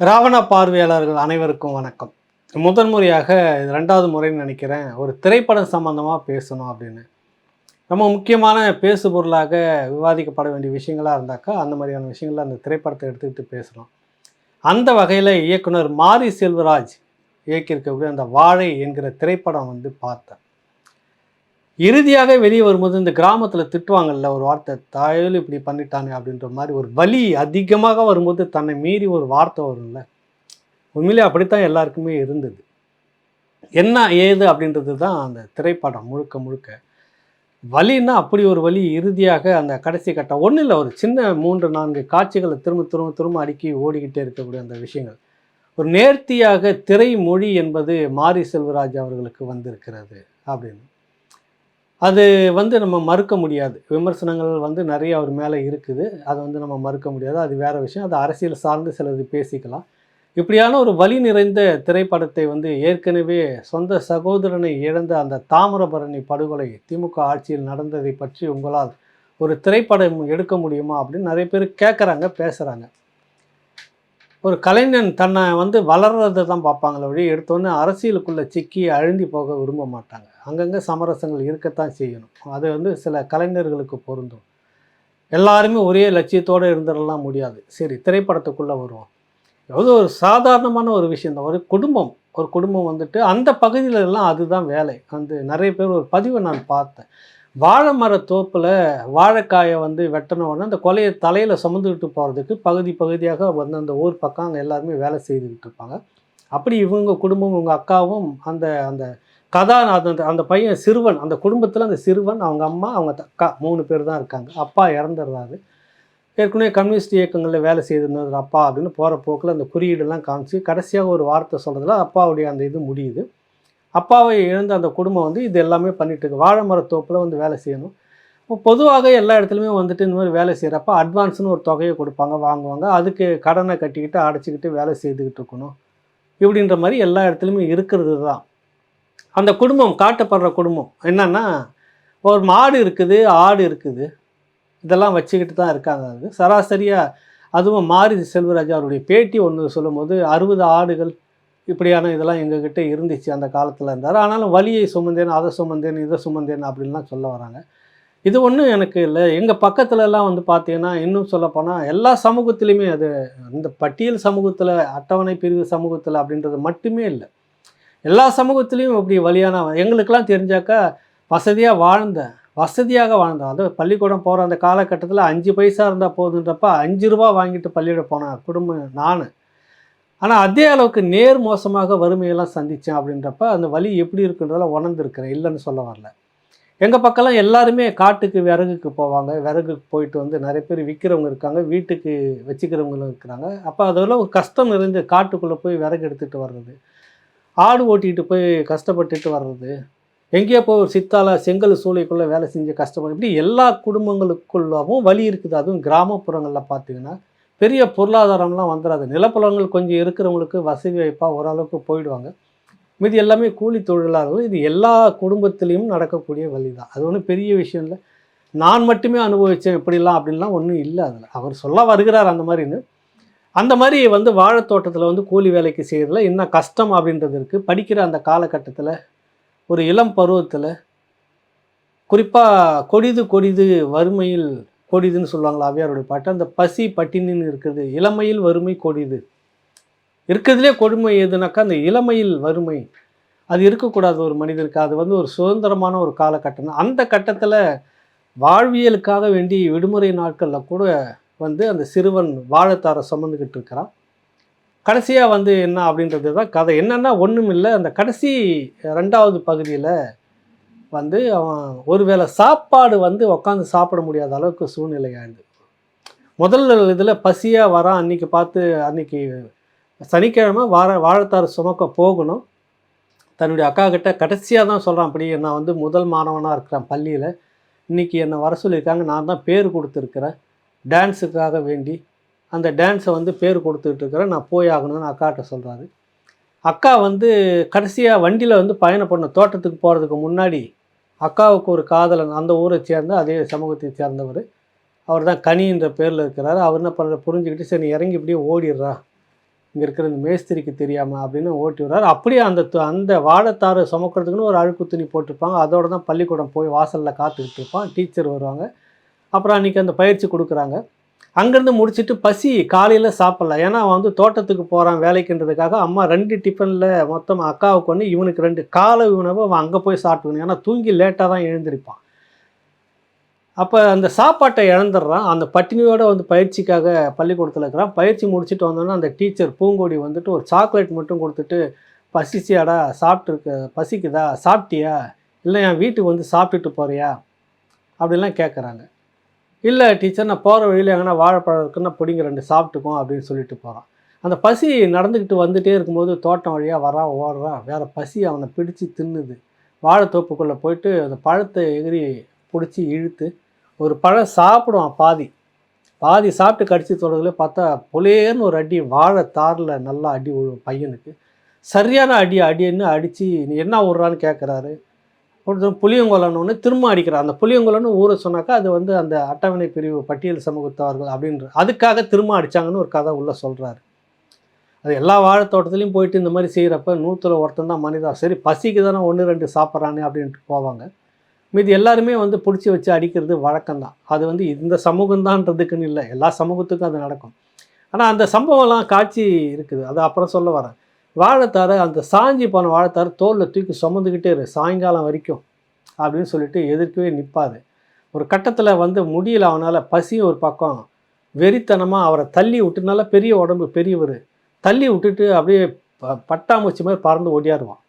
ராவண பார்வையாளர்கள் அனைவருக்கும் வணக்கம். முதன் முறையாக இது ரெண்டாவது முறைன்னு நினைக்கிறேன் ஒரு திரைப்படம் சம்பந்தமாக பேசணும் அப்படின்னு. ரொம்ப முக்கியமான பேசு பொருளாக விவாதிக்கப்பட வேண்டிய விஷயங்களாக இருந்தாக்கா அந்த மாதிரியான விஷயங்களை அந்த திரைப்படத்தை எடுத்துக்கிட்டு பேசணும் அந்த வகையில் இயக்குனர் மாரி செல்வராஜ் இயக்கியிருக்கக்கூடிய அந்த வாழை என்கிற திரைப்படம் வந்து பார்த்தேன். இறுதியாக வெளியே வரும்போது இந்த கிராமத்தில் திட்டுவாங்கல்ல ஒரு வார்த்தை தாயல் இப்படி பண்ணிட்டானே அப்படின்ற மாதிரி ஒரு வலி அதிகமாக வரும்போது தன்னை மீறி ஒரு வார்த்தை வரும்ல. உண்மையிலே அப்படித்தான் எல்லாருக்குமே இருந்தது. என்ன ஏது அப்படின்றது தான் அந்த திரைப்படம் முழுக்க முழுக்க. வலின்னா அப்படி ஒரு வலி இறுதியாக அந்த கடைசி கட்டம் ஒன்றும் இல்லை ஒரு சின்ன மூன்று நான்கு காட்சிகளை திரும்ப திரும்ப திரும்ப அடுக்கி ஓடிக்கிட்டே இருக்கக்கூடிய அந்த விஷயங்கள். ஒரு நேர்த்தியாக திரை மொழி என்பது மாரி செல்வராஜ் அவர்களுக்கு வந்திருக்கிறது அப்படின்னு. அது வந்து நம்ம மறுக்க முடியாது. விமர்சனங்கள் வந்து நிறைய அவர் மேலே இருக்குது. அதை வந்து நம்ம மறுக்க முடியாது. அது வேறு விஷயம். அது அரசியல் சார்ந்து சிலது பேசிக்கலாம். இப்படியான ஒரு வலி நிறைந்த திரைப்படத்தை வந்து ஏற்கனவே சொந்த சகோதரனை இழந்த அந்த தாமிரபரணி படுகொலை திமுக ஆட்சியில் நடந்ததை பற்றி உங்களால் ஒரு திரைப்படம் எடுக்க முடியுமா அப்படின்னு நிறைய பேர் கேட்குறாங்க பேசுகிறாங்க ஒரு கலைஞன் தன்னை வந்து வளர்றதை தான் பார்ப்பாங்களே வழி எடுத்தோன்னே அரசியலுக்குள்ளே சிக்கி அழுந்தி போக விரும்ப மாட்டாங்க. அங்கங்கே சமரசங்கள் இருக்கத்தான் செய்யணும். அது வந்து சில கலைஞர்களுக்கு பொருந்தும். எல்லாருமே ஒரே லட்சியத்தோடு இருந்துடலாம் முடியாது. சரி திரைப்படத்துக்குள்ளே வருவோம். அது ஒரு சாதாரணமான ஒரு விஷயம் தான். ஒரு குடும்பம். ஒரு குடும்பம் வந்துட்டு அந்த பகுதியிலெல்லாம் அதுதான் வேலை. வந்து நிறைய பேர் ஒரு பதிவை நான் பார்த்தேன். வாழை மர தோப்பில் வாழைக்காயை வந்து வெட்டினவுடனே அந்த கொலையை தலையில் சுமந்துக்கிட்டு போகிறதுக்கு பகுதி பகுதியாக வந்து அந்த ஊர் பக்கம் அங்கே எல்லாருமே வேலை செய்துக்கிட்டு இருப்பாங்க. அப்படி இவங்க குடும்பம் இவங்க அக்காவும் அந்த அந்த கதா அந்த அந்த பையன் சிறுவன் அந்த குடும்பத்தில் அந்த சிறுவன் அவங்க அம்மா அவங்க அக்கா மூணு பேர் தான் இருக்காங்க. அப்பா இறந்துடுறாரு. ஏற்கனவே கம்யூனிஸ்ட் இயக்கங்களில் வேலை செய்திருந்தது அப்பா அப்படின்னு போகிற போக்கில் அந்த குறியீடெல்லாம் காமிச்சு கடைசியாக ஒரு வார்த்தை சொல்கிறதுல அப்பாவுடைய அந்த இது முடியுது. அப்பாவை இழந்த அந்த குடும்பம் வந்து இது எல்லாமே பண்ணிட்டு இருக்கு. வாழை மரத்தோப்பில் வந்து வேலை செய்யணும். இப்போ பொதுவாக எல்லா இடத்துலையுமே வந்துட்டு இந்த மாதிரி வேலை செய்கிறப்ப அட்வான்ஸ்னு ஒரு தொகையை கொடுப்பாங்க வாங்குவாங்க. அதுக்கு கடனை கட்டிக்கிட்டு அடைச்சிக்கிட்டு வேலை செய்துக்கிட்டு இருக்கணும். இப்படின்ற மாதிரி எல்லா இடத்துலையுமே இருக்கிறது தான். அந்த குடும்பம் காட்டப்படுற குடும்பம் என்னன்னா ஒரு மாடு இருக்குது ஆடு இருக்குது. இதெல்லாம் வச்சுக்கிட்டு தான் இருக்காங்க அது. சராசரியாக அதுவும் மாரி செல்வராஜ் அவருடைய பேட்டி ஒன்று சொல்லும்போது அறுபது ஆடுகள் இப்படியான இதெல்லாம் எங்ககிட்ட இருந்துச்சு அந்த காலத்தில் இருந்தார். ஆனாலும் வலியை சுமந்தேன் அதை சுமந்தேன் இதை சுமந்தேன் அப்படின்லாம் சொல்ல வராங்க. இது ஒன்றும் எனக்கு இல்லை. எங்கள் பக்கத்துலலாம் வந்து பார்த்தீங்கன்னா இன்னும் சொல்லப்போனால் எல்லா சமூகத்திலையுமே அது இந்த பட்டியல் சமூகத்தில் அட்டவணை பிரிவு சமூகத்தில் அப்படின்றது மட்டுமே இல்லை. எல்லா சமூகத்துலேயும் இப்படி வழியான எங்களுக்கெல்லாம் தெரிஞ்சாக்கா வசதியாக வாழ்ந்த வசதியாக வாழ்ந்தோம் அது பள்ளிக்கூடம் போகிற அந்த காலகட்டத்தில் அஞ்சு பைசா இருந்தால் போதுன்றப்ப அஞ்சு ரூபா வாங்கிட்டு பள்ளியோட போனேன் குடும்பம் நான். ஆனால் அதே அளவுக்கு நேர் மோசமாக வறுமையெல்லாம் சந்தித்தேன் அப்படின்றப்ப அந்த வலி எப்படி இருக்குன்றதெல்லாம் உணர்ந்துருக்கிறேன். இல்லைன்னு சொல்ல வரல. எங்கள் பக்கம்லாம் எல்லாருமே காட்டுக்கு விறகுக்கு போவாங்க. விறகுக்கு போயிட்டு வந்து நிறைய பேர் விற்கிறவங்க இருக்காங்க. வீட்டுக்கு வச்சுக்கிறவங்களும் இருக்கிறாங்க. அப்போ அதெல்லாம் ஒரு கஷ்டம் இருந்து காட்டுக்குள்ளே போய் விறகு எடுத்துகிட்டு வர்றது. ஆடு ஓட்டிகிட்டு போய் கஷ்டப்பட்டுட்டு வர்றது. எங்கேயோ போய் ஒரு சித்தால செங்கல் சூளைக்குள்ளே வேலை செஞ்சு கஷ்டப்படு இப்படி எல்லா குடும்பங்களுக்குள்ளவும் வழி இருக்குது. அதுவும் கிராமப்புறங்களில் பார்த்தீங்கன்னா பெரிய பொருளாதாரம்லாம் வந்துடாது நிலப்புலங்கள் கொஞ்சம் இருக்கிறவங்களுக்கு வசதி வாய்ப்பாக ஓரளவுக்கு போயிடுவாங்க. மீதி எல்லாமே கூலி தொழிலாளர்கள் இது எல்லா குடும்பத்திலையும் நடக்கக்கூடிய வழி தான் அது ஒன்றும் பெரிய விஷயம் இல்லை. நான் மட்டுமே அனுபவித்தேன் இப்படிலாம் அப்படின்லாம் ஒன்றும் இல்லை அதில். அவர் சொல்ல வருகிறார் அந்த மாதிரின்னு. அந்த மாதிரி வந்து வாழைத்தோட்டத்தில் வந்து கூலி வேலைக்கு செய்கிறதுல என்ன கஷ்டம் அப்படின்றது இருக்குது படிக்கிற அந்த காலகட்டத்தில் ஒரு இளம் பருவத்தில் குறிப்பாக கொடிது கொடிது வறுமையில் கொடிதுன்னு சொல்லுவாங்களா அவையாருடைய பாட்டு அந்த பசி பட்டினின்னு இருக்குது இளமையில் வறுமை கொடிது. இருக்கிறதுலே கொடுமை எதுனாக்கா அந்த இளமையில் வறுமை. அது இருக்கக்கூடாது ஒரு மனிதருக்கு அது வந்து ஒரு சுதந்திரமான ஒரு காலகட்டம் அந்த கட்டத்தில் வாழ்வியலுக்காக வேண்டி விடுமுறை நாட்களில் கூட வந்து அந்த சிறுவன் வாழைத்தாரை சுமந்துக்கிட்டு இருக்கிறான். கடைசியாக வந்து என்ன அப்படின்றது தான் கதை. என்னென்னா ஒன்றும் இல்லை. அந்த கடைசி ரெண்டாவது பகுதியில் வந்து அவன் ஒருவேளை சாப்பாடு வந்து உட்காந்து சாப்பிட முடியாத அளவுக்கு சூழ்நிலை ஆயிடுது. முதல் இதில் பசியாக வரான். அன்றைக்கி பார்த்து அன்றைக்கி சனிக்கிழமை வார வாழைத்தாறு சுமக்க போகணும். தன்னுடைய அக்கா கிட்ட கடைசியாக தான் சொல்கிறான் அப்படி நான் வந்து முதல் மாணவனாக இருக்கிறேன் பள்ளியில். இன்றைக்கி என்னை வர சொல்லியிருக்காங்க. நான் தான் பேர் கொடுத்துருக்குறேன். டான்ஸுக்காக வேண்டி அந்த டான்ஸை வந்து பேர் கொடுத்துட்டு இருக்கிறேன். நான் போய் ஆகணும்னு அக்காட்ட சொல்கிறாரு அக்கா வந்து கடைசியாக வண்டியில் வந்து பயணம் பண்ண தோட்டத்துக்கு போகிறதுக்கு முன்னாடி அக்காவுக்கு ஒரு காதலன் அந்த ஊரை சேர்ந்த அதே சமூகத்தை சேர்ந்தவர். அவர் தான் கனின்ற பேரில் இருக்கிறார். அவர் என்ன பண்ணுற புரிஞ்சுக்கிட்டு சரி இறங்கி இப்படியே ஓடிடுறா. இங்கே இருக்கிற இந்த மேஸ்திரிக்கு தெரியாமல் அப்படின்னு ஓட்டி விடுறாரு. அப்படியே அந்த அந்த வாழைத்தாறு சுமக்கிறதுக்குன்னு ஒரு அழுக்கு துணி போட்டிருப்பாங்க. அதோடு தான் பள்ளிக்கூடம் போய் வாசலில் காத்துக்கிட்டு இருப்பான். டீச்சர் வருவாங்க. அப்புறம் அன்றைக்கி அந்த பயிற்சி கொடுக்குறாங்க. அங்கேருந்து முடிச்சுட்டு பசி காலையில் சாப்பிட்ல. ஏன்னா அவன் வந்து தோட்டத்துக்கு போகிறான் வேலைக்குன்றதுக்காக அம்மா ரெண்டு டிஃபனில் மொத்தம் அக்காவுக்கு ஒன்று இவனுக்கு ரெண்டு. காலை உணவு அவன் அங்கே போய் சாப்பிட்டுக்கணும். ஏன்னா தூங்கி லேட்டாக தான் எழுந்திருப்பான். அப்போ அந்த சாப்பாட்டை இழந்துடுறான். அந்த பட்டினியோடு வந்து பயிற்சிக்காக பள்ளிக்கூடத்தில் இருக்கிறான். பயிற்சி முடிச்சுட்டு வந்தோன்னா அந்த டீச்சர் பூங்கொடி வந்துட்டு ஒரு சாக்லேட் மட்டும் கொடுத்துட்டு பசிச்சியாடா சாப்பிட்ருக்க பசிக்குதா சாப்பிட்டியா? இல்லை என் வீட்டுக்கு வந்து சாப்பிட்டுட்டு போறியா? அப்படிலாம் கேட்குறாங்க இல்லை டீச்சர் நான் போகிற வழியில் எங்கன்னா வாழைப்பழம் இருக்குன்னா பிடிங்க ரெண்டு சாப்பிட்டுக்கோம் அப்படின்னு சொல்லிட்டு போகிறான் அந்த பசி நடந்துக்கிட்டு வந்துகிட்டே இருக்கும்போது தோட்டம் வழியாக வரான் ஓடுறான் வேறு பசி அவனை பிடிச்சி தின்னுது. வாழைத்தோப்புக்குள்ளே போயிட்டு அந்த பழத்தை எகிரி பிடிச்சி இழுத்து ஒரு பழம் சாப்பிடுவான் பாதி. பாதி சாப்பிட்டு கடிச்சு தொடர்களே பார்த்தா புலேன்னு ஒரு அடி வாழை தாரில் நல்லா அடி விழும் பையனுக்கு. சரியான அடி அடின்னு அடித்து நீ என்ன விட்றான்னு கேட்குறாரு ஒருத்தர் ஒன்று திரும்ப அடிக்கிறான். அந்த புளியங்குளம்னு ஊரை சொன்னாக்கா அது வந்து அந்த அட்டவணை பிரிவு பட்டியல் சமூகத்தவர்கள் அப்படின்ற அதுக்காக திரும்ப அடிச்சாங்கன்னு ஒரு கதை உள்ளே சொல்கிறாரு அது எல்லா வாழைத்தோட்டத்துலையும் போயிட்டு இந்த மாதிரி செய்கிறப்ப நூற்றில் ஒருத்தன் தான் மனிதா. சரி பசிக்கு தானே ஒன்று ரெண்டு சாப்பிட்றானே அப்படின்ட்டு போவாங்க. மீதி எல்லாருமே வந்து பிடிச்சி வச்சு அடிக்கிறது வழக்கம்தான் அது வந்து இந்த சமூகம்தான்றதுக்குன்னு இல்லை எல்லா சமூகத்துக்கும் அது நடக்கும். ஆனால் அந்த சம்பவம்லாம் காட்சி இருக்குது. அது அப்புறம் சொல்ல வரேன். வாழைத்தார அந்த சாஞ்சி போன வாழைத்தார தோலில் தூக்கி சுமந்துக்கிட்டே இரு சாயங்காலம் வரைக்கும் அப்படின்னு சொல்லிட்டு எதிர்க்கவே நிற்பாது ஒரு கட்டத்தில் வந்து முடியல அவனால் பசி ஒரு பக்கம். வெறித்தனமாக அவரை தள்ளி விட்டு நல்லா பெரிய உடம்பு பெரியவர். தள்ளி விட்டுட்டு அப்படியே ப- மாதிரி பறந்து ஓடியாருவான்.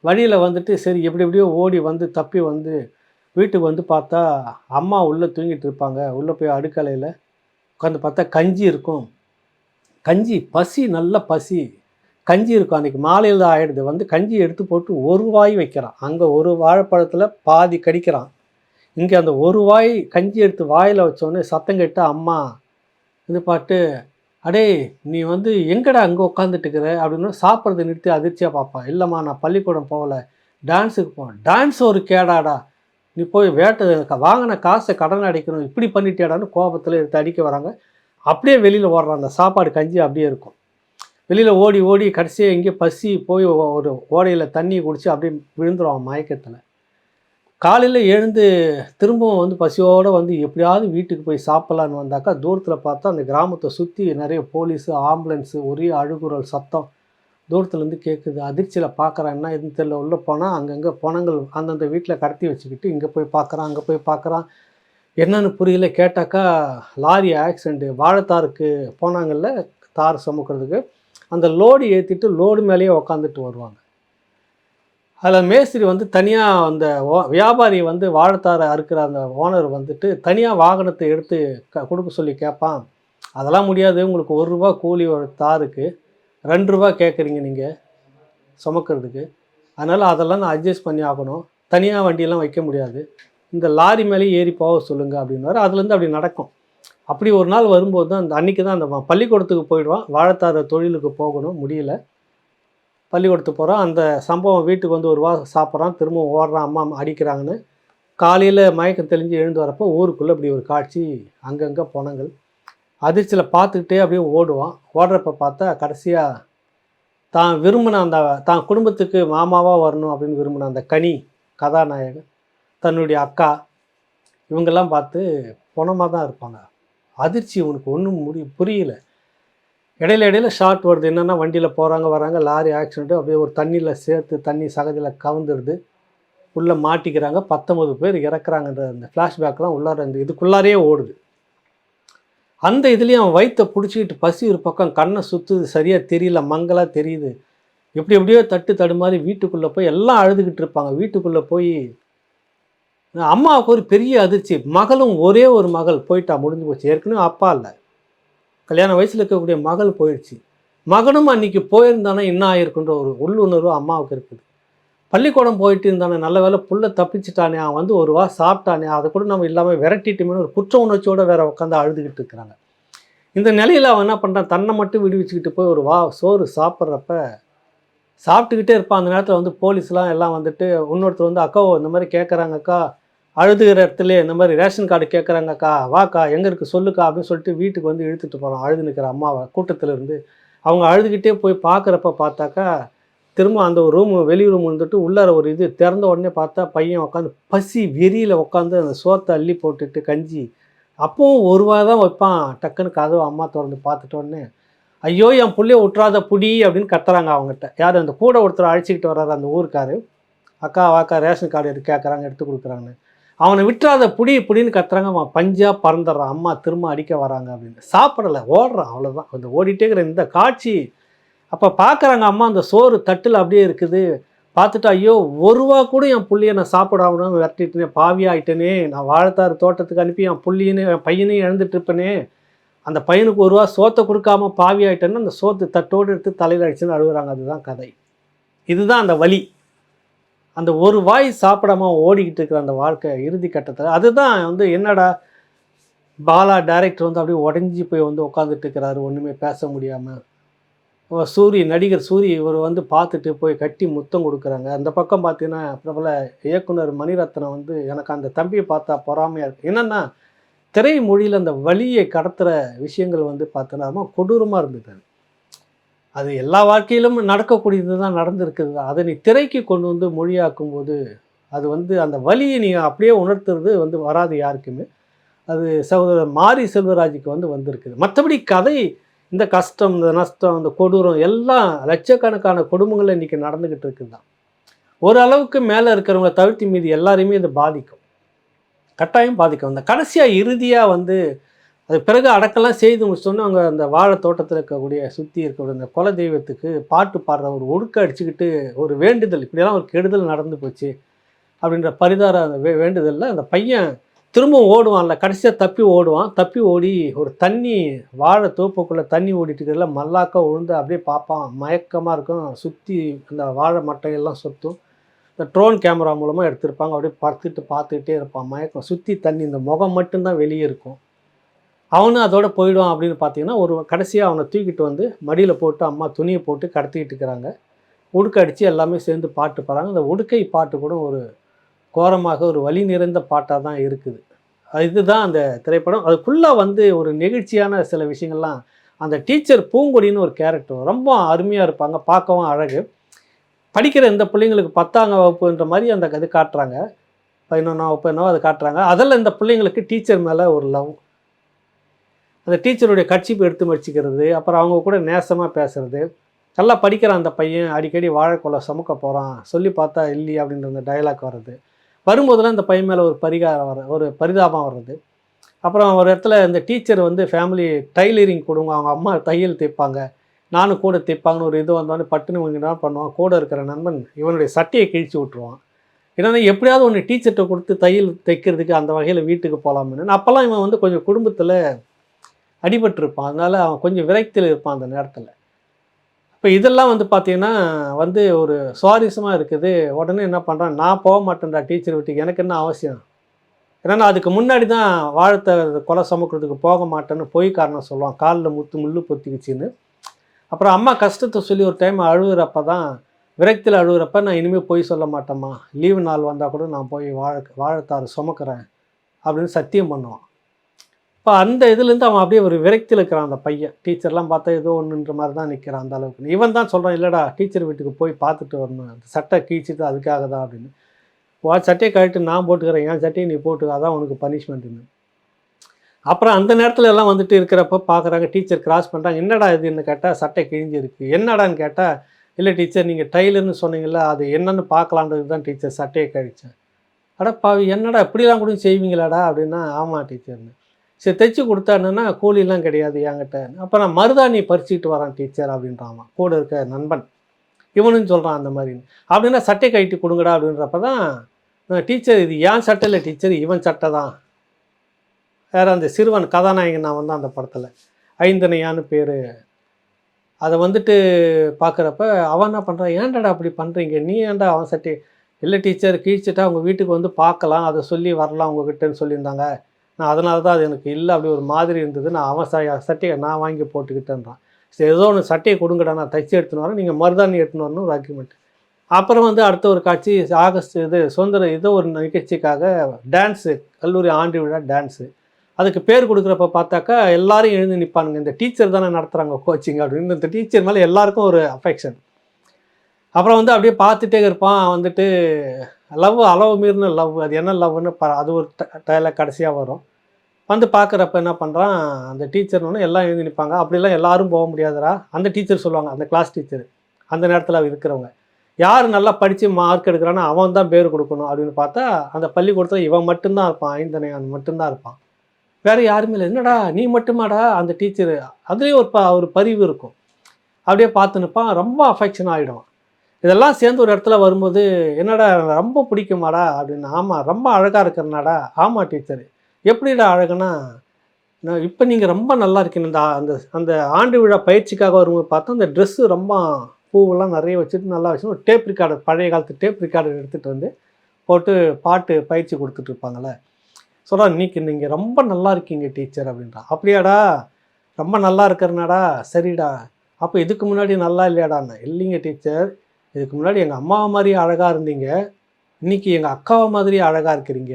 வழியில் வந்துட்டு சரி எப்படி எப்படியோ ஓடி வந்து தப்பி வந்து வீட்டுக்கு வந்து பார்த்தா அம்மா உள்ளே தூங்கிட்டு இருப்பாங்க. உள்ளே போய் அடுக்கலையில் உட்காந்து பார்த்தா கஞ்சி இருக்கும். கஞ்சி பசி நல்ல பசி. கஞ்சி இருக்கும். அன்றைக்கி மாலையில் தான் ஆகிடுது வந்து கஞ்சி எடுத்து போட்டு ஒரு வாய் வைக்கிறான். அங்கே ஒரு வாழைப்பழத்தில் பாதி கடிக்கிறான். இங்கே அந்த ஒரு வாய் கஞ்சி எடுத்து வாயில் வச்சோடனே சத்தம் கேட்டு அம்மா இது பாட்டு அடே நீ வந்து எங்கடா அங்கே உட்காந்துட்டு இருக்கிற? அப்படின்னு சாப்பிட்றத நிறுத்தி அதிர்ச்சியாக பார்ப்பான். இல்லைம்மா நான் பள்ளிக்கூடம் போகல. டான்ஸுக்கு போவேன் டான்ஸ் ஒரு கேடாடா. நீ போய் வேட்டை வாங்கின காசை கடன் அடைக்கணும். இப்படி பண்ணிட்டேடான்னு கோபத்தில் எடுத்து அடிக்க வராங்க. அப்படியே வெளியில் ஓடுறான். அந்த சாப்பாடு கஞ்சி அப்படியே இருக்கும். வெளியில் ஓடி ஓடி கடைசியாக எங்கேயோ பசி போய் ஒரு ஓடையில் தண்ணி குடித்து அப்படியே விழுந்துடும் மயக்கத்தில். காலையில் எழுந்து திரும்பவும் வந்து பசியோடு வந்து எப்படியாவது வீட்டுக்கு போய் சாப்பிட்லான்னு வந்தாக்கா தூரத்தில் பார்த்தா அந்த கிராமத்தை சுற்றி நிறைய போலீஸு ஆம்புலன்ஸு ஒரே அழுகுரல் சத்தம் தூரத்துலேருந்து கேட்குது அதிர்ச்சியில் பார்க்குறான் என்ன எதுன்னு தெரியல. உள்ளே போனால் அங்கங்கே பணங்கள் அந்தந்த வீட்டில் கடத்தி வச்சுக்கிட்டு இங்கே போய் பார்க்குறான் அங்கே போய் பார்க்குறான் என்னன்னு புரியல. கேட்டாக்கா லாரி ஆக்சிடெண்ட்டு வாழைத்தாருக்கு போனாங்கல்ல தார் சுமக்கிறதுக்கு. அந்த லோடு ஏற்றிட்டு லோடு மேலேயே உக்காந்துட்டு வருவாங்க. அதில் மேஸ்திரி வந்து தனியாக அந்த ஓ- வியாபாரி வந்து வாழைத்தாரை அறுக்கிற அந்த ஓனர் வந்துட்டு தனியாக வாகனத்தை எடுத்து க கொடுக்க சொல்லி கேட்பான் அதெல்லாம் முடியாது உங்களுக்கு ஒரு ரூபா கூலி ஒரு தாருக்கு ரெண்டு ரூபா கேட்குறீங்க நீங்கள் சுமக்கிறதுக்கு. அதனால் அதெல்லாம் நான் அட்ஜஸ்ட் பண்ணி ஆகணும். தனியாக வண்டியெல்லாம் வைக்க முடியாது. இந்த லாரி மேலே ஏறி போக சொல்லுங்கள் அப்படின்னாரு அதுலேருந்து அப்படி நடக்கும். அப்படி ஒரு நாள் வரும்போது தான் அந்த அன்றைக்கி தான் அந்த பள்ளிக்கூடத்துக்கு போயிடுவான். வாழைத்தார தொழிலுக்கு போகணும். முடியல. பள்ளிக்கூடத்துக்கு போகிறான் அந்த சம்பவம் வீட்டுக்கு வந்து ஒரு வா சாப்பிட்றான். திரும்ப ஓடுறான். அம்மா அடிக்கிறாங்கன்னு. காலையில் மயக்கம் தெளிஞ்சு எழுந்து வரப்போ ஊருக்குள்ளே இப்படி ஒரு காட்சி அங்கங்கே போனங்கள் அதிர்ச்சியில் பார்த்துக்கிட்டே அப்படியே ஓடுவான். ஓடுறப்ப பார்த்தா கடைசியாக தான் விரும்பின அந்த தான் குடும்பத்துக்கு மாமாவாக வரணும் அப்படின்னு விரும்பின அந்த கனி கதாநாயகன் தன்னுடைய அக்கா இவங்கெல்லாம் பார்த்து பொணமாக தான் இருப்பாங்க. அதிர்ச்சி உனக்கு ஒன்றும் முடிய புரியல. இடையில இடையில ஷார்ட் வருது. என்னென்னா வண்டியில் போகிறாங்க வராங்க லாரி ஆக்சிடென்ட்டு அப்படியே ஒரு தண்ணியில் சேர்த்து தண்ணி சகதியில் கவுந்துடுது உள்ளே மாட்டிக்கிறாங்க. பத்தொம்பது பேர் இறக்குறாங்கன்ற அந்த ஃப்ளாஷ்பேக்லாம் உள்ளார அந்த இதுக்குள்ளாரையே ஓடுது. அந்த இதுலேயும் அவன் வயிற்றை பிடிச்சிக்கிட்டு பசி ஒரு பக்கம் கண்ணை சுற்றுது சரியாக தெரியல. மங்கலாக தெரியுது. எப்படி எப்படியோ தட்டு தடுமாறி வீட்டுக்குள்ளே போய் எல்லாம் அழுதுகிட்டு இருப்பாங்க. வீட்டுக்குள்ளே போய் அம்மாவுக்கு ஒரு பெரிய அதிர்ச்சி. மகளும் ஒரே ஒரு மகள் போயிட்டா முடிஞ்சு போச்சு. ஏற்கனவே அப்பா இல்லை. கல்யாண வயசில் இருக்கக்கூடிய மகள் போயிடுச்சு. மகனும் அன்னைக்கு போயிருந்தானே என்ன ஆயிருக்குன்ற ஒரு உள்ளுணர்வு அம்மாவுக்கு இருக்குது. பள்ளிக்கூடம் போயிட்டு இருந்தானே நல்ல வேளை புள்ள தப்பிச்சிட்டானே அவன் வந்து ஒரு வா சாப்பிட்டானே அதை கூட நம்ம இல்லாமல் விரட்டிட்டுமேனு ஒரு குற்ற உணர்ச்சியோடு வேற உட்காந்து அழுதுகிட்டு இருக்கிறாங்க. இந்த நிலையில் அவன் என்ன பண்ணுறான் தன்னை மட்டும் விடுவிச்சுக்கிட்டு போய் ஒரு வா சோறு சாப்பிட்றப்ப சாப்பிட்டுக்கிட்டே இருப்பான். அந்த நேரத்தில் வந்து போலீஸ்லாம் எல்லாம் வந்துட்டு இன்னொருத்தர் வந்து அக்காவோ இந்த மாதிரி கேட்குறாங்க அக்கா அழுதுகிற இடத்துல இந்த மாதிரி ரேஷன் கார்டு கேட்குறாங்கக்கா வாக்கா எங்கே இருக்குது சொல்லுக்கா அப்படின்னு சொல்லிட்டு வீட்டுக்கு வந்து இழுத்துட்டு போகிறான் அழுது நிற்கிற அம்மாவை கூட்டத்தில் இருந்து அவங்க அழுதுகிட்டே போய் பார்க்குறப்ப பார்த்தாக்கா திரும்ப அந்த ஒரு ரூம் வெளி ரூம் வந்துட்டு உள்ளார ஒரு இது திறந்த உடனே பார்த்தா பையன் உட்காந்து பசி வெறியில் உட்காந்து அந்த சோத்தை அள்ளி போட்டுட்டு கஞ்சி. அப்பவும் ஒரு தான் வைப்பான். டக்குன்னு கதவு அம்மா திறந்து பார்த்துட்டோன்னே ஐயோ என் பிள்ளைய விட்றாத புடி அப்படின்னு கத்துறாங்க அவங்ககிட்ட. யார் அந்த கூட ஒருத்தர் அழைச்சிக்கிட்டு வர்றாரு அந்த ஊருக்காரு. அக்கா வாக்கா ரேஷன் கார்டு எடுத்து கேட்குறாங்க எடுத்து கொடுக்குறாங்கன்னு. அவனை விட்டுறாத புடி புடின்னு கத்துறாங்க. அவன் பஞ்சா பறந்துடுறான் அம்மா திரும்ப அடிக்க வராங்க அப்படின்னு. சாப்பிடலை ஓடுறான். அவ்வளோதான் அந்த ஓடிட்டே இருக்கிற இந்த காட்சி அப்போ பார்க்குறாங்க அம்மா அந்த சோறு தட்டில் அப்படியே இருக்குது. பார்த்துட்டு ஐயோ ஒரு ரூபா கூட என் புள்ளைய நான் சாப்பிடாம விரட்டிட்டேனே பாவி ஆகிட்டேனே நான் வாழைத்தாறு தோட்டத்துக்கு அனுப்பி என் புள்ளியனே என் பையனையும் இழந்துட்டு இருப்பேனே. அந்த பையனுக்கு ஒரு ரூபா சோத்தை கொடுக்காம பாவி ஆகிட்டேன்னு அந்த சோத்து தட்டோடு எடுத்து தலையில் அடிச்சுன்னு அழுகுறாங்க. அதுதான் கதை. இதுதான் அந்த வழி அந்த ஒரு வாய் சாப்பிடாம ஓடிக்கிட்டு இருக்கிற அந்த வாழ்க்கை இறுதி கட்டத்தில் அதுதான் வந்து என்னடா பாலா டைரக்டர் வந்து அப்படியே உடஞ்சி போய் வந்து உட்காந்துட்டு இருக்கிறாரு ஒன்றுமே பேச முடியாமல் சூரிய நடிகர் சூரி இவர் வந்து பார்த்துட்டு போய் கட்டி முத்தம் கொடுக்குறாங்க. அந்த பக்கம் பார்த்தீங்கன்னா பிரபல இயக்குனர் மணிரத்னம் வந்து எனக்கு அந்த தம்பியை பார்த்தா பொறாமையாக இருக்குது என்னென்னா திரை மொழியில் அந்த வழியை கடத்துகிற விஷயங்கள் வந்து பார்த்தோன்னா ரொம்ப கொடூரமாக இருந்தது அது. எல்லா வாழ்க்கையிலும் நடக்கக்கூடியது தான் நடந்திருக்குது. அதை நீ திரைக்கு கொண்டு வந்து மொழியாக்கும் போது அது வந்து அந்த வழியை நீ அப்படியே உணர்த்துறது வந்து வராது யாருக்குமே. அது சகோதரர் மாரி செல்வராஜுக்கு வந்து வந்திருக்குது. மற்றபடி கதை இந்த கஷ்டம் இந்த நஷ்டம் இந்த கொடூரம் எல்லாம் லட்சக்கணக்கான குடும்பங்கள் இன்றைக்கி நடந்துக்கிட்டு இருக்குது தான் ஓரளவுக்கு மேலே இருக்கிறவங்க தவிர்த்து மீது எல்லாரையுமே இது பாதிக்கும். கட்டாயம் பாதிக்கும். அந்த கடைசியாக இறுதியாக வந்து அது பிறகு அடக்கெல்லாம் செய்து முடிச்சோன்னு அவங்க அந்த வாழை தோட்டத்தில் இருக்கக்கூடிய சுற்றி இருக்கக்கூடிய அந்த குல தெய்வத்துக்கு பாட்டு பாடுற ஒரு ஒடுக்க அடிச்சுக்கிட்டு ஒரு வேண்டுதல் இப்படியெல்லாம் ஒரு கெடுதல் நடந்து போச்சு அப்படின்ற பரிதார அந்த வே வேண்டுதலில் அந்த பையன் திரும்பவும் ஓடுவான்ல கடைசியாக தப்பி ஓடுவான். தப்பி ஓடி ஒரு தண்ணி வாழை தோப்புக்குள்ளே தண்ணி ஓடிட்டு இருக்கிறதுல மல்லாக்க விழுந்து அப்படியே பார்ப்பான். மயக்கமாக இருக்கும். சுற்றி அந்த வாழை மட்டையெல்லாம் சுற்றும் இந்த ட்ரோன் கேமரா மூலமாக எடுத்திருப்பாங்க. அப்படியே படுத்துட்டு பார்த்துக்கிட்டே இருப்பான். மயக்கம். சுற்றி தண்ணி இந்த முகம் மட்டும்தான் வெளியே இருக்கும். அவனும் அதோட போயிடுவான் அப்படின்னு பார்த்தீங்கன்னா ஒரு கடைசியாக அவனை தூக்கிட்டு வந்து மடியில் போட்டு அம்மா துணியை போட்டு கடத்திக்கிட்டு இருக்கிறாங்க. உடுக்க அடித்து எல்லாமே சேர்ந்து பாட்டு பாடுறாங்க. அந்த உடுக்கை பாட்டு கூட ஒரு கோரமாக ஒரு வழி நிறைந்த பாட்டாக தான் இருக்குது. இதுதான் அந்த திரைப்படம். அதுக்குள்ளே வந்து ஒரு நெகிழ்ச்சியான சில விஷயங்கள்லாம் அந்த டீச்சர் பூங்கொடின்னு ஒரு கேரக்டர் ரொம்ப அருமையாக இருப்பாங்க பார்க்கவும் அழகு. படிக்கிற இந்த பிள்ளைங்களுக்கு பத்தாங்க வகுப்புன்ற மாதிரி அந்த இது காட்டுறாங்க. பதினொன்றாம் வகுப்பு என்னவோ அது காட்டுறாங்க. அதில் இந்த பிள்ளைங்களுக்கு டீச்சர் மேலே ஒரு லவ். அந்த டீச்சருடைய கட்சிப்பு எடுத்து மடிச்சிக்கிறது அப்புறம் அவங்க கூட நேசமாக பேசுகிறது நல்லா படிக்கிற அந்த பையன் அடிக்கடி வாழைக்கொலை சுமக்க போகிறான் சொல்லி பார்த்தா இல்லையா அப்படின்ற அந்த டயலாக் வர்றது. வரும்போதெல்லாம் இந்த பையன் மேலே ஒரு பரிகாரம் வர ஒரு பரிதாபம் வர்றது. அப்புறம் ஒரு இடத்துல இந்த டீச்சர் வந்து ஃபேமிலி டைலரிங் கொடுங்க அவங்க அம்மா தையல் தைப்பாங்க நானும் கூட தைப்பாங்கன்னு ஒரு இது வந்தோடனே பட்டுன்னு கொஞ்ச என்ன பண்ணுவான். கூட இருக்கிற நண்பன் இவனுடைய சட்டையை கிழிச்சு விட்ருவான் ஏன்னா எப்படியாவது ஒன்று டீச்சர்கிட்ட கொடுத்து தையல் தைக்கிறதுக்கு அந்த வகையில் வீட்டுக்கு போகலாம்னு அப்போல்லாம் இவன் வந்து கொஞ்சம் குடும்பத்தில் அடிபட்டிருப்பான். அதனால் அவன் கொஞ்சம் விரக்தியில் இருப்பான் அந்த நேரத்தில். இப்போ இதெல்லாம் வந்து பார்த்தீங்கன்னா வந்து ஒரு சுவாரஸ்யமாக இருக்குது. உடனே என்ன பண்ணுறான் நான் போக மாட்டேன்டா டீச்சர் வீட்டுக்கு. எனக்கு என்ன அவசியம்? ஏன்னா நான் அதுக்கு முன்னாடி தான் வாழத்தை கொலை சுமக்கிறதுக்கு போக மாட்டேன்னு பொய் காரணம் சொல்லுவான். காலில் முத்து முள்ளு பொத்திக்கிச்சின்னு. அப்புறம் அம்மா கஷ்டத்தை சொல்லி ஒரு டைம் அழுகுறப்ப தான் விரக்தியில் அழுகுறப்ப நான் இனிமேல் பொய் சொல்ல மாட்டேம்மா. லீவு நாள் வந்தால் கூட நான் போய் வாழ வாழத்தாறு சுமக்கிறேன் அப்படின்னு சத்தியம் பண்ணுவான். இப்போ அந்த இதுலேருந்து அவன் அப்படியே ஒரு விரக்தியில் இருக்கிறான் அந்த பையன். டீச்சர்லாம் பார்த்தா ஏதோ ஒன்றுன்ற மாதிரி தான் நிற்கிறான் அந்த அளவுக்கு. இவன் தான் சொல்கிறான் இல்லைடா டீச்சர் வீட்டுக்கு போய் பார்த்துட்டு வரணும். அந்த சட்டை கீழ்ச்சிட்டு அதுக்காக தான் அப்படின்னு. வா சட்டையை கழட்டு நான் போட்டுக்கிறேன். என் சட்டையை நீ போட்டுக்க. அதான் உனக்கு பனிஷ்மெண்ட்டுன்னு அப்புறம் அந்த நேரத்தில் எல்லாம் வந்துட்டு இருக்கிறப்ப பார்க்குறாங்க டீச்சர் கிராஸ் பண்ணுறாங்க என்னடா இதுன்னு கேட்டால் சட்டை கிழிஞ்சிருக்கு. என்னடான்னு கேட்டால் இல்லை டீச்சர் நீங்கள் டைலர்னு சொன்னீங்கல்ல அது என்னென்னு பார்க்கலான்றது தான் டீச்சர் சட்டையை கழிச்சேன். அட என்னடா இப்படிலாம் கூட செய்வீங்களாடா? அப்படின்னா ஆமாம் டீச்சர்னு சரி தைச்சி கொடுத்தானுன்னா கூலிலாம் கிடையாது என்கிட்ட. அப்போ நான் மருதாணி பறிச்சுட்டு வரேன் டீச்சர் அப்படின்றான் கூட இருக்க நண்பன். இவனும் சொல்கிறான் அந்த மாதிரி. அப்படின்னா சட்டை கழட்டி கொடுங்கடா அப்படின்றப்ப தான் டீச்சர் இது ஏன் சட்டை இல்லை டீச்சர் இவன் சட்டை தான். வேறு அந்த சிறுவன் கதாநாயகன் நான் வந்து அந்த படத்தில். ஐந்தனையான்னு பேர். அதை வந்துட்டு பார்க்குறப்ப அவன் என்ன பண்ணுறான் ஏன்டாடா அப்படி பண்ணுறீங்க நீ ஏன்டா அவன் சட்டை? இல்லை டீச்சர் கீழ்ச்சிட்டா அவங்க வீட்டுக்கு வந்து பார்க்கலாம் அதை சொல்லி வரலாம் உங்ககிட்டன்னு சொல்லியிருந்தாங்க. நான் அதனால தான் அது எனக்கு இல்லை அப்படி ஒரு மாதிரி இருந்தது. நான் அவன் சட்டையை நான் வாங்கி போட்டுக்கிட்டேன்றான். சரி ஏதோ ஒன்று சட்டையை கொடுங்கடா நான் தைச்சி எடுத்துன்னு வரேன். நீங்கள் மருதாணி எடுத்துன்னு வரணும் டாக்குமெண்ட் அப்புறம் வந்து அடுத்த ஒரு காட்சி ஆகஸ்ட் இது சுதந்திர இதோ ஒரு நிகழ்ச்சிக்காக டான்ஸு கல்லூரி ஆண்டு விழா டான்ஸு அதுக்கு பேர் கொடுக்குறப்ப பார்த்தாக்கா எல்லாரும் எழுந்து நிற்பானுங்க இந்த டீச்சர் தானே நடத்துகிறாங்க கோச்சிங் அப்படின்னு. இந்த டீச்சர் மேலே எல்லாருக்கும் ஒரு அஃபெக்ஷன் அப்புறம் வந்து அப்படியே பார்த்துட்டே இருப்பான். வந்துட்டு லவ் அளவு மீறின லவ். அது என்ன லவ்னு ப அது ஒரு டயலாக் கடைசியாக வரும். வந்து பார்க்குறப்ப என்ன பண்ணுறான் அந்த டீச்சர்னு எல்லாம் எழுதி நிற்பாங்க அப்படிலாம் எல்லாரும் போக முடியாதுடா. அந்த டீச்சர் சொல்லுவாங்க அந்த கிளாஸ் டீச்சர் அந்த நேரத்தில் இருக்கிறவங்க. யார் நல்லா படித்து மார்க் எடுக்கிறானோ அவன் தான் பேர் கொடுக்கணும். அப்படின்னு பார்த்தா அந்த பள்ளிக்கூடத்தில் இவன் மட்டும்தான் இருப்பான். ஐந்தனை அவன் மட்டும்தான் இருப்பான். வேறு யாருமே இல்லை. என்னடா நீ மட்டுமாடா? அந்த டீச்சரு அதுலேயும் ஒரு ப ஒரு பரிவு இருக்கும். அப்படியே பார்த்து நிற்பான் ரொம்ப அஃபெக்ஷன் ஆகிடுவான் இதெல்லாம் சேர்ந்து ஒரு இடத்துல வரும்போது என்னடா ரொம்ப பிடிக்குமாடா? அப்படின்னு. ஆமாம் ரொம்ப அழகாக இருக்கிறனாடா. ஆமாம் டீச்சர். எப்படிடா அழகுனா நான் இப்போ நீங்கள் ரொம்ப நல்லா இருக்கீங்க. இந்த அந்த அந்த ஆண்டு விழா பயிற்சிக்காக வரும்போது பார்த்தா அந்த ட்ரெஸ்ஸு ரொம்ப பூவெல்லாம் நிறைய வச்சுட்டு நல்லா வச்சு ஒரு டேப் ரிகார்டர் பழைய காலத்து டேப் ரிகார்டர் எடுத்துகிட்டு வந்து போட்டு பாட்டு பயிற்சி கொடுத்துட்டு இருப்பாங்கள்ல சொல்கிறா இன்னைக்கு நீங்கள் ரொம்ப நல்லா இருக்கீங்க டீச்சர் அப்படின்றா. அப்படியாடா ரொம்ப நல்லா இருக்கிறனாடா. சரிடா. அப்போ இதுக்கு முன்னாடி நல்லா இல்லையாடாண்ணா இல்லைங்க டீச்சர். இதுக்கு முன்னாடி எங்கள் அம்மாவை மாதிரி அழகாக இருந்தீங்க. இன்னைக்கு எங்கள் அக்காவை மாதிரி அழகாக இருக்கிறீங்க.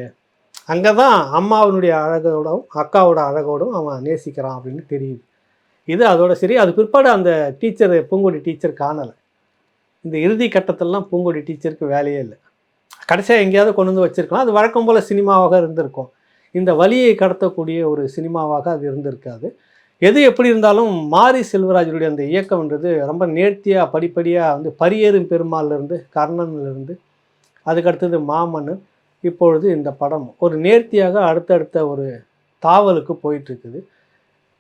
அங்கே தான் அம்மாவினுடைய அழகோடும் அக்காவோட அழகோடும் அவன் நேசிக்கிறான் அப்படின்னு தெரியுது. இது அதோட சரி அது பிற்பாடு அந்த டீச்சர் பூங்கொடி டீச்சர் காணலை. இந்த இறுதி கட்டத்திலலாம் பூங்கொடி டீச்சருக்கு வேலையே இல்லை. கடைசியாக எங்கேயாவது கொண்டு வந்து வச்சுருக்கலாம். அது வழக்கம் போல் சினிமாவாக இருந்திருக்கும். இந்த வழியை கடத்தக்கூடிய ஒரு சினிமாவாக அது இருந்திருக்காது. எது எப்படி இருந்தாலும் மாரி செல்வராஜனுடைய அந்த இயக்கம்ன்றது ரொம்ப நேர்த்தியாக படிப்படியாக வந்து பரியேறும் பெருமாள்லேருந்து கர்ணன்லேருந்து அதுக்கடுத்தது மாமன்னன் இப்பொழுது இந்த படம் ஒரு நேர்த்தியாக அடுத்தடுத்த ஒரு தாவலுக்கு போயிட்டுருக்குது.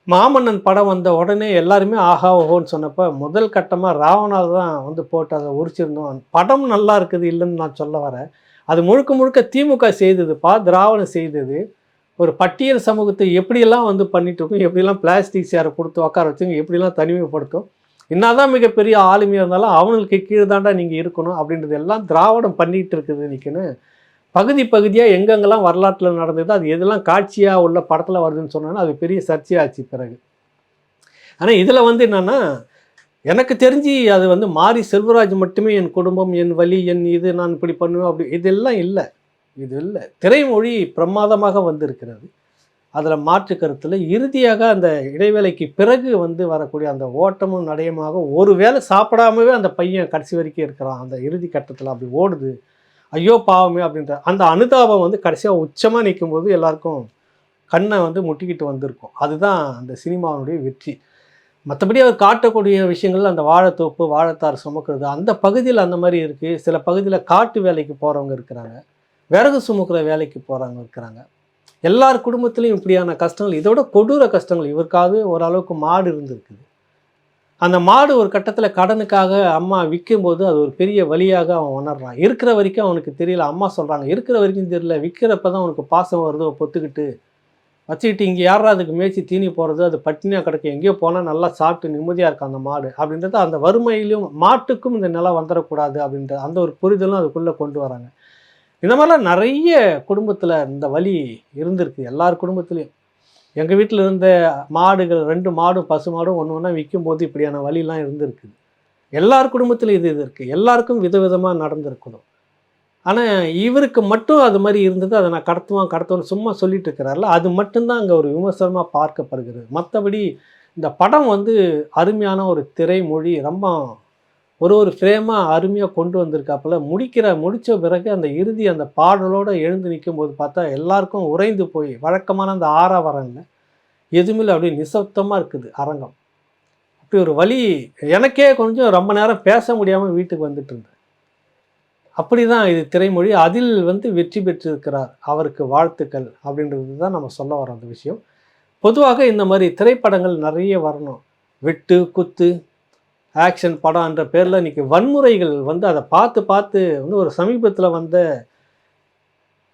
மாமன்னன் படம் வந்த உடனே எல்லாருமே ஆஹா ஓஹோன்னு சொன்னப்போ முதல் கட்டமாக ராவணால் தான் வந்து போட்டு அதை உரிச்சிருந்தோம். படம் நல்லா இருக்குது இல்லைன்னு நான் சொல்ல வரேன். அது முழுக்க முழுக்க திமுக செய்ததுப்பா திராவணம் செய்தது. ஒரு பட்டியல் சமூகத்தை எப்படியெல்லாம் வந்து பண்ணிட்டு இருக்கும் எப்படிலாம் பிளாஸ்டிக் சேரை கொடுத்து உட்கார வச்சுங்க எப்படிலாம் தனிமைப்படுத்தும் என்னதான் மிகப்பெரிய ஆளுமையாக இருந்தாலும் அவங்களுக்கு கீழே தாண்டா நீங்கள் இருக்கணும் அப்படின்றது எல்லாம் திராவிடம் பண்ணிகிட்டு இருக்குது நிற்கணும் பகுதி பகுதியாக எங்கெங்கெல்லாம் வரலாற்றில் நடந்தது அது எதெல்லாம் காட்சியாக உள்ள படத்தில் வருதுன்னு சொன்னாலும் அது பெரிய சர்ச்சையாச்சு பிறகு. ஆனால் இதில் வந்து என்னென்னா எனக்கு தெரிஞ்சு அது வந்து மாரி செல்வராஜ் மட்டுமே என் குடும்பம் என் வழி என் இது நான் இப்படி பண்ணுவேன் அப்படி இதெல்லாம் இல்லை. இது இல்லை. திரைமொழி பிரமாதமாக வந்திருக்கிறது. அதில் மாற்று கருத்தில் இறுதியாக அந்த இடைவேளைக்கு பிறகு வந்து வரக்கூடிய அந்த ஓட்டமும் நடையமாக ஒரு வேளை சாப்பிடாமவே அந்த பையன் கடைசி வரைக்கும் இருக்கிறான். அந்த இறுதி கட்டத்தில் அப்படி ஓடுது. ஐயோ பாவமே அப்படின்ற அந்த அனுதாபம் வந்து கடைசியாக உச்சமாக நிற்கும்போது எல்லாருக்கும் கண்ணை வந்து முட்டிக்கிட்டு வந்திருக்கும். அதுதான் அந்த சினிமாவுடைய வெற்றி. மற்றபடி அவர் காட்டக்கூடிய விஷயங்கள் அந்த வாழைத்தோப்பு வாழைத்தார் சுமக்கிறது அந்த பகுதியில் அந்த மாதிரி இருக்குது சில பகுதியில் காட்டு வேலைக்கு போகிறவங்க இருக்கிறாங்க. விறகு சுமக்கிற வேலைக்கு போகிறாங்க இருக்கிறாங்க. எல்லார் குடும்பத்துலேயும் இப்படியான கஷ்டங்கள் இதோட கொடூர கஷ்டங்கள். இவருக்காவது ஓரளவுக்கு மாடு இருந்திருக்குது. அந்த மாடு ஒரு கட்டத்தில் கடனுக்காக அம்மா விற்கும்போது அது ஒரு பெரிய வழியாக அவன் உணர்றான். இருக்கிற வரைக்கும் அவனுக்கு தெரியல. அம்மா சொல்கிறாங்க இருக்கிற வரைக்கும் தெரியல. விற்கிறப்ப தான் அவனுக்கு பாசம் வருதோ? பொத்துக்கிட்டு வச்சுக்கிட்டு இங்கே யாரா அதுக்கு மேய்ச்சி தீனி போகிறது அது பட்டினியாக கிடக்கும். எங்கேயோ போனால் நல்லா சாப்பிட்டு நிம்மதியாக இருக்கும் அந்த மாடு. அப்படின்றது அந்த வறுமையிலும் மாட்டுக்கும் இந்த நிலம் வந்துடக்கூடாது அப்படின்ற அந்த ஒரு புரிதலும் அதுக்குள்ளே கொண்டு வராங்க. இந்த மாதிரிலாம் நிறைய குடும்பத்தில் இந்த வலி இருந்திருக்கு. எல்லார் குடும்பத்துலேயும். எங்கள் வீட்டில் இருந்த மாடுகள் ரெண்டு மாடும் பசு மாடும் ஒன்று ஒன்றா விற்கும் போது இப்படியான வழிலாம் இருந்திருக்குது எல்லார் குடும்பத்திலும் இது இது இருக்குது எல்லாருக்கும் விதவிதமாக நடந்திருக்கணும் ஆனால் இவருக்கு மட்டும் அது மாதிரி இருந்தது. அதை நான் கடத்துவான் கடத்துவான்னு சும்மா சொல்லிட்டு இருக்கிறார்ல. அது மட்டும்தான் அங்கே ஒரு விமர்சனமாக பார்க்கப்படுகிறது. மற்றபடி இந்த படம் வந்து அருமையான ஒரு திரைமொழி ரொம்ப ஒரு ஒரு ஃப்ரேமாக அருமையாக கொண்டு வந்திருக்காப்புல. முடிக்கிற முடித்த பிறகு அந்த இறுதி அந்த பாடலோடு எழுந்து நிற்கும் போது பார்த்தா எல்லாருக்கும் உறைந்து போய் வழக்கமான அந்த ஆறாவரங்கள் எதுவுமே இல்லை அப்படியே நிசப்தமாக இருக்குது அரங்கம். அப்படி ஒரு வழி எனக்கே கொஞ்சம் ரொம்ப நேரம் பேச முடியாமல் வீட்டுக்கு வந்துட்டு இருந்தேன். அப்படி தான் இது திரைமொழி. அதில் வந்து வெற்றி பெற்றிருக்கிறார் அவருக்கு வாழ்த்துக்கள் அப்படின்றது தான் நம்ம சொல்ல வரோம் அந்த விஷயம். பொதுவாக இந்த மாதிரி திரைப்படங்கள் நிறைய வரணும். வெட்டு குத்து ஆக்ஷன் படம் என்ற பேரில் இன்றைக்கி வன்முறைகள் வந்து அதை பார்த்து பார்த்து வந்து ஒரு சமீபத்தில் வந்த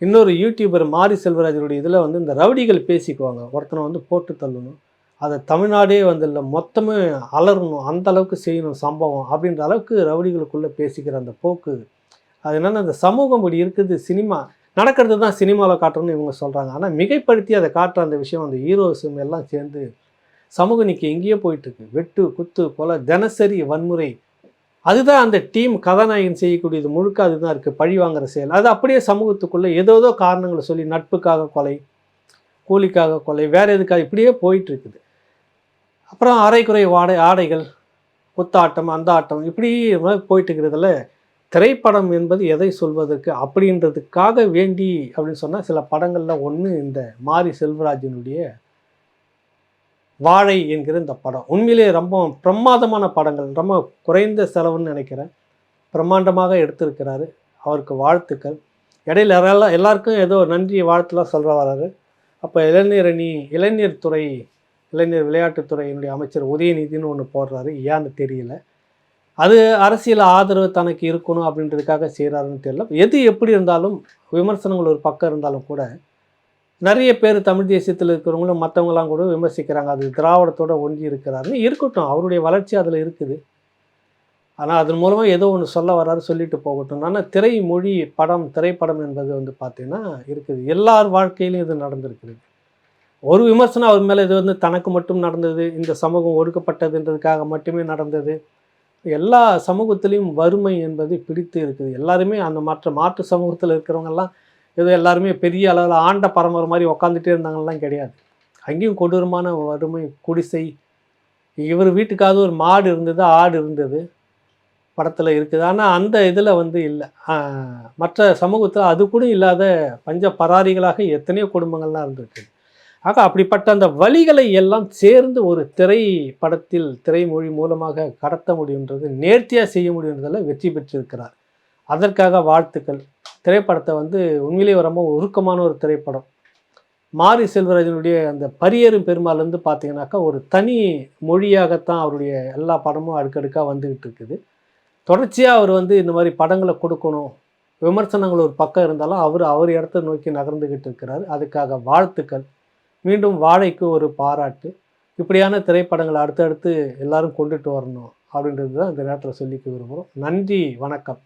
இன்னொரு யூடியூபர் மாரி செல்வராஜனுடைய இதில் வந்து இந்த ரவுடிகள் பேசிக்குவாங்க. ஒருத்தனை வந்து போட்டு தள்ளணும். அதை தமிழ்நாடே வந்து இல்லை மொத்தமே அலறணும். அந்த அளவுக்கு செய்யணும் சம்பவம் அப்படின்ற அளவுக்கு ரவுடிகளுக்குள்ளே பேசிக்கிற அந்த போக்கு. அது என்னென்னா அந்த சமூகம் இப்படி இருக்குது சினிமா நடக்கிறது தான் சினிமாவில் காட்டணும்னு இவங்க சொல்கிறாங்க ஆனால் மிகைப்படுத்தி அதை காட்டுற அந்த விஷயம் அந்த ஹீரோஸும் எல்லாம் சேர்ந்து சமூகம் இன்னைக்கு எங்கேயோ போயிட்டுருக்கு. வெட்டு குத்து கொலை தினசரி வன்முறை. அதுதான் அந்த டீம் கதாநாயகன் செய்யக்கூடியது முழுக்க அதுதான் இருக்குது பழி வாங்குற செயல். அது அப்படியே சமூகத்துக்குள்ளே ஏதோ காரணங்களை சொல்லி நட்புக்காக கொலை கூலிக்காக கொலை வேறு எதுக்காக இப்படியே போயிட்டுருக்குது. அப்புறம் அரைக்குறை வாடை ஆடைகள் குத்தாட்டம் அந்த ஆட்டம் இப்படி போயிட்டு திரைப்படம் என்பது எதை சொல்வதற்கு அப்படின்றதுக்காக வேண்டி அப்படின்னு சொன்னால் சில படங்களில் ஒன்று இந்த மாரி செல்வராஜனுடைய வாழை என்கிற இந்த படம். உண்மையிலேயே ரொம்ப பிரமாதமான படங்கள். ரொம்ப குறைந்த செலவுன்னு நினைக்கிறேன். பிரம்மாண்டமாக எடுத்திருக்கிறாரு. அவருக்கு வாழ்த்துக்கள். இடையில எல்லா எல்லாருக்கும் ஏதோ நன்றி வாழ்த்துலாம் சொல்கிற வராரு. அப்போ இளைஞர் அணி இளைஞர் துறை இளைஞர் விளையாட்டுத்துறையினுடைய அமைச்சர் உதயநிதினு ஒன்று போடுறாரு. ஏன்னு தெரியல. அது அரசியல் ஆதரவு தனக்கு இருக்கணும் அப்படின்றதுக்காக செய்கிறாருன்னு தெரியல. எது எப்படி இருந்தாலும் விமர்சனங்கள் ஒரு பக்கம் இருந்தாலும் கூட நிறைய பேர் தமிழ் தேசியத்தில் இருக்கிறவங்களும் மற்றவங்களாம் கூட விமர்சிக்கிறாங்க. அது திராவிடத்தோட ஒன்றி இருக்கிறாருன்னு இருக்கட்டும். அவருடைய வளர்ச்சி அதில் இருக்குது. ஆனால் அதன் மூலமாக ஏதோ ஒன்று சொல்ல வராரு சொல்லிட்டு போகட்டும். ஆனால் திரைமொழி படம் திரைப்படம் என்பது வந்து பார்த்திங்கன்னா இருக்குது. எல்லார் வாழ்க்கையிலும் இது நடந்திருக்கிறது. ஒரு விமர்சனம் அவர் மேலே இது வந்து தனக்கு மட்டும் நடந்தது இந்த சமூகம் ஒடுக்கப்பட்டதுன்றதுக்காக மட்டுமே நடந்தது. எல்லா சமூகத்திலையும் வறுமை என்பது பிடித்து இருக்குது. எல்லாருமே அந்த மற்ற மாற்று சமூகத்தில் இருக்கிறவங்கெல்லாம் ஏதோ எல்லாருமே பெரிய அளவில் ஆண்ட பரம்பரை மாதிரி உக்காந்துட்டே இருந்தாங்கலாம் கிடையாது. அங்கேயும் கொடூரமான வறுமை குடிசை. இவர் வீட்டுக்காவது ஒரு மாடு இருந்தது ஆடு இருந்தது. படத்தில் இருக்குது. ஆனால் அந்த இதில் வந்து இல்லை. மற்ற சமூகத்தில் அது கூட இல்லாத பஞ்ச பராரிகளாக எத்தனையோ குடும்பங்கள்லாம் இருந்திருக்கு. ஆக அப்படிப்பட்ட அந்த வழிகளை எல்லாம் சேர்ந்து ஒரு திரை படத்தில் திரைமொழி மூலமாக கடத்த முடியுன்றது நேர்த்தியாக செய்ய முடியுன்றதில் வெற்றி பெற்றிருக்கிறார். அதற்காக வாழ்த்துக்கள். திரைப்படத்தை வந்து உண்மையிலேயே ரொம்ப உருக்கமான ஒரு திரைப்படம். மாரி செல்வராஜனுடைய அந்த பரியரும் பெருமாள்லேருந்து பார்த்தீங்கன்னாக்கா ஒரு தனி மொழியாகத்தான் அவருடைய எல்லா படமும் அடுக்கடுக்காக வந்துக்கிட்டு இருக்குது. தொடர்ச்சியாக அவர் வந்து இந்த மாதிரி படங்களை கொடுக்கணும் விமர்சனங்கள் ஒரு பக்கம் இருந்தாலும் அவர் அவர் இடத்த நோக்கி நகர்ந்துக்கிட்டு இருக்கிறார். அதுக்காக வாழ்த்துக்கள். மீண்டும் வாழைக்கு ஒரு பாராட்டு. இப்படியான திரைப்படங்களை அடுத்தடுத்து எல்லாரும் கொண்டுட்டு வரணும் அப்படின்றது தான் இந்த நேரத்தில் சொல்லிக்க விரும்புகிறோம் நன்றி வணக்கம்.